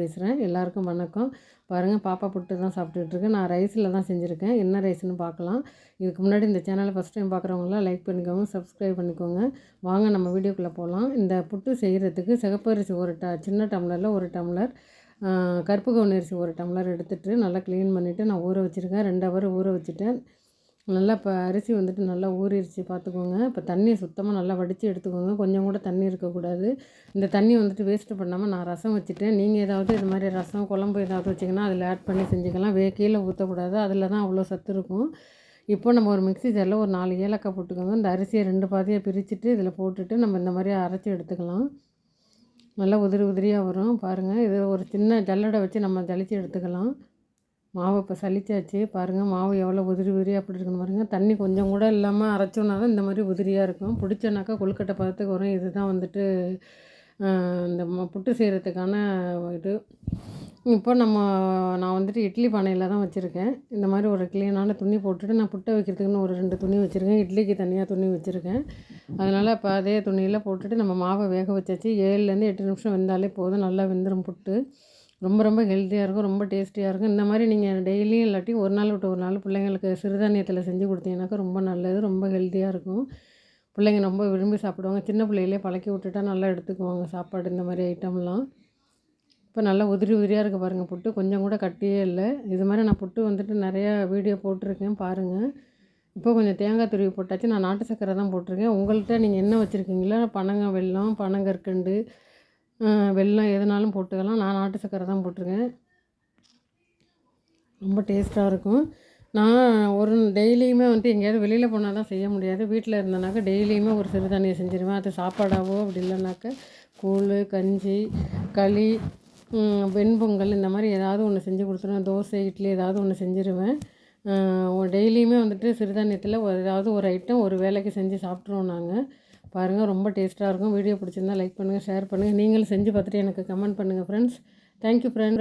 பேசுகிறேன். எல்லாருக்கும் வணக்கம். பாருங்கள் பாப்பா புட்டு தான் சாப்பிட்டுட்ருக்கேன் நான் ரைஸில் தான் செஞ்சுருக்கேன். என்ன ரைஸ்னு பார்க்கலாம். இதுக்கு முன்னாடி இந்த சேனலை ஃபஸ்ட் டைம் பார்க்குறவங்களாம் லைக் பண்ணிக்கோங்க சப்ஸ்கிரைப் பண்ணிக்கோங்க. வாங்க நம்ம வீடியோக்குள்ளே போகலாம் இந்த புட்டு செய்கிறதுக்கு சிகப்பரிசி ஒரு ட சின்ன டம்ளரில் ஒரு டம்ளர் கருப்பு கவுனி அரிசி ஒரு டம்ளர் எடுத்துகிட்டு நல்லா க்ளீன் பண்ணிவிட்டு நான் ஊற வச்சுருக்கேன். ரெண்டு ஹவர் ஊற வச்சுட்டேன். நல்லா இப்போ அரிசி வந்துட்டு நல்லா ஊறிடுச்சு பார்த்துக்கோங்க இப்போ தண்ணியை சுத்தமாக நல்லா வடித்து எடுத்துக்கோங்க. கொஞ்சம் கூட தண்ணி இருக்கக்கூடாது. இந்த தண்ணி வந்துட்டு வேஸ்ட்டு பண்ணாமல் நான் ரசம் வச்சுட்டேன். நீங்கள் ஏதாவது இது மாதிரி ரசம் குழம்பு ஏதாவது வச்சிங்கன்னா அதில் ஆட் பண்ணி செஞ்சுக்கலாம். வே கீழே ஊற்றக்கூடாது அதில் தான் அவ்வளோ சத்து இருக்கும். இப்போ நம்ம ஒரு மிக்ஸி ஜாரில் ஒரு நாலு ஏலக்காய் போட்டுக்கோங்க. இந்த அரிசியை ரெண்டு பாதியாக பிரிச்சுட்டு இதில் போட்டுட்டு நம்ம இந்த மாதிரி அரைச்சி எடுத்துக்கலாம். நல்லா உதிரி உதிரியாக வரும். பாருங்கள் இது ஒரு சின்ன ஜல்லடை வச்சு நம்ம ஜலிச்சு எடுத்துக்கலாம். மாவு இப்போ சளிச்சாச்சு. பாருங்கள் மாவு எவ்வளோ உதிரி உதிரியாக அப்படி இருக்குன்னு பாருங்கள் தண்ணி கொஞ்சம் கூட இல்லாமல் அரைச்சோன்னா தான் இந்த மாதிரி உதிரியாக இருக்கும். பிடிச்சோன்னாக்கா கொழுக்கட்டை பதத்துக்கு வரும். இதுதான் வந்துட்டு இந்த புட்டு செய்கிறதுக்கான இது. இப்போ நம்ம நான் வந்துட்டு இட்லி பானையில் தான் வச்சுருக்கேன். இந்த மாதிரி ஒரு க்ளீனான துணி போட்டுட்டு நான் புட்டை வைக்கிறதுக்குன்னு ஒரு ரெண்டு துணி வச்சுருக்கேன். இட்லிக்கு தனியாக துணி வச்சுருக்கேன். அதனால் இப்போ அதே துணியில் போட்டுட்டு நம்ம மாவை வேக வச்சாச்சு. ஏழுலேருந்து எட்டு நிமிஷம் வெந்தாலே போதும். நல்லா வெந்துடும் புட்டு. ரொம்ப ரொம்ப ஹெல்த்தியாக இருக்கும் ரொம்ப டேஸ்டியாக இருக்கும். இந்த மாதிரி நீங்கள் டெய்லியும் இல்லாட்டி ஒரு நாள் விட்டு ஒரு நாள் பிள்ளைங்களுக்கு சிறுதானியத்தில் செஞ்சு கொடுத்தீங்கன்னாக்கா ரொம்ப நல்லது ரொம்ப ஹெல்த்தியாக இருக்கும். பிள்ளைங்க ரொம்ப விரும்பி சாப்பிடுவாங்க. சின்ன பிள்ளைகளே பழக்கி விட்டுட்டா நல்லா எடுத்துக்குவாங்க சாப்பாடு இந்த மாதிரி ஐட்டம்லாம் இப்போ நல்லா உதிரி உதிரியாக இருக்குது பாருங்கள் புட்டு கொஞ்சம் கூட கட்டியே இல்லை. இது மாதிரி நான் புட்டு வந்துட்டு நிறையா வீடியோ போட்டிருக்கேன் பாருங்கள் இப்போ கொஞ்சம் தேங்காய் துருவி போட்டாச்சு. நான் நாட்டு சக்கரை தான் போட்டிருக்கேன். உங்கள்கிட்ட நீங்கள் என்ன வச்சுருக்கீங்களோ? பனங்க வெல்லம் பனங்கற்கண்டு வெல்லம் எதுனாலும் போட்டுக்கலாம். நான் நாட்டு சக்கரை தான் போட்டிருக்கேன். ரொம்ப டேஸ்ட்டாக இருக்கும். நான் ஒரு டெய்லியுமே வந்துட்டு எங்கேயாவது வெளியில் போனால் தான் செய்ய முடியாது. வீட்டில் இருந்தேனாக்கா டெய்லியுமே ஒரு சிறுதானியம் செஞ்சுருவேன். அது சாப்பாடாவோ அப்படி இல்லைனாக்கா கூழ் கஞ்சி களி வெண்பொங்கல் இந்த மாதிரி ஏதாவது ஒன்று செஞ்சு கொடுத்துருவேன். தோசை இட்லி ஏதாவது ஒன்று செஞ்சுருவேன். டெய்லியுமே வந்துட்டு சிறுதானியத்தில் ஏதாவது ஒரு ஐட்டம் ஒரு வேலைக்கு செஞ்சு சாப்பிட்ருவோம் நாங்கள் பாருங்கள் ரொம்ப டேஸ்ட்டாக இருக்கும். வீடியோ பிடிச்சிருந்தா லைக் பண்ணுங்கள் ஷேர் பண்ணுங்கள் நீங்களும் செஞ்சு பார்த்துட்டு எனக்கு கமெண்ட் பண்ணுங்கள் ஃப்ரெண்ட்ஸ் தேங்க்யூ ஃப்ரெண்ட்